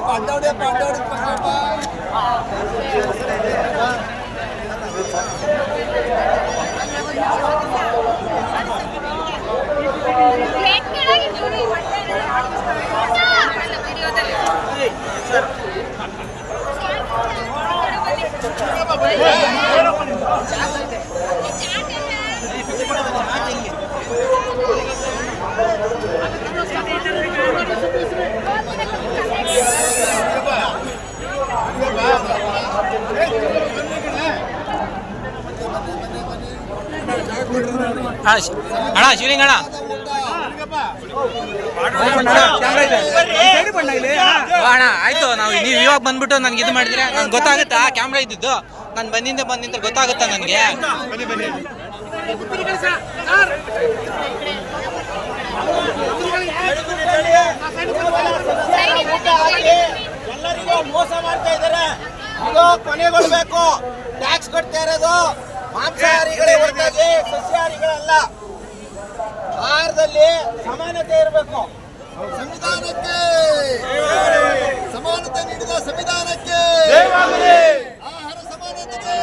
पांडवड्या पांडवडी Hey, hey, hey. ಅಣ್ಣ, ಶಿವಲಿಂಗ ಅಣ್ಣ. ಅಣ್ಣ, ಆಯ್ತು. ನಾವು ನೀವು ಇವಾಗ ಬಂದ್ಬಿಟ್ಟು ನನ್ಗೆ ಇದು ಮಾಡಿದ್ರೆ ನನ್ಗೆ ಗೊತ್ತಾಗುತ್ತಾ? ಕ್ಯಾಮ್ರಾ ಇದ್ದಿದ್ದು. ನಾನು ಬಂದಿಂದ ಬಂದಿಂದ ಗೊತ್ತಾಗುತ್ತಾ ನನಗೆ? ಎಲ್ಲರಿಗೂ ಮೋಸ ಮಾಡ್ತಾ ಇದಾರೆ ಇದು ಕೊನೆಗೊಳ್ಬೇಕು. ಟ್ಯಾಕ್ಸ್ ಕಟ್ತಾ ಇರೋದು. ಮಾಂಸಾಹಾರಿಗಳೇ ಹೊರತಾಗಿ ಸಸ್ಯಾಹಾರಿಗಳಲ್ಲ. ಆಹಾರದಲ್ಲಿ ಸಮಾನತೆ ಇರಬೇಕು. ಸಂವಿಧಾನಕ್ಕೆ. ಸಮಾನತೆ ನೀಡಿದ ಸಂವಿಧಾನಕ್ಕೆ. ಆಹಾರ ಸಮಾನತೆಗೆ.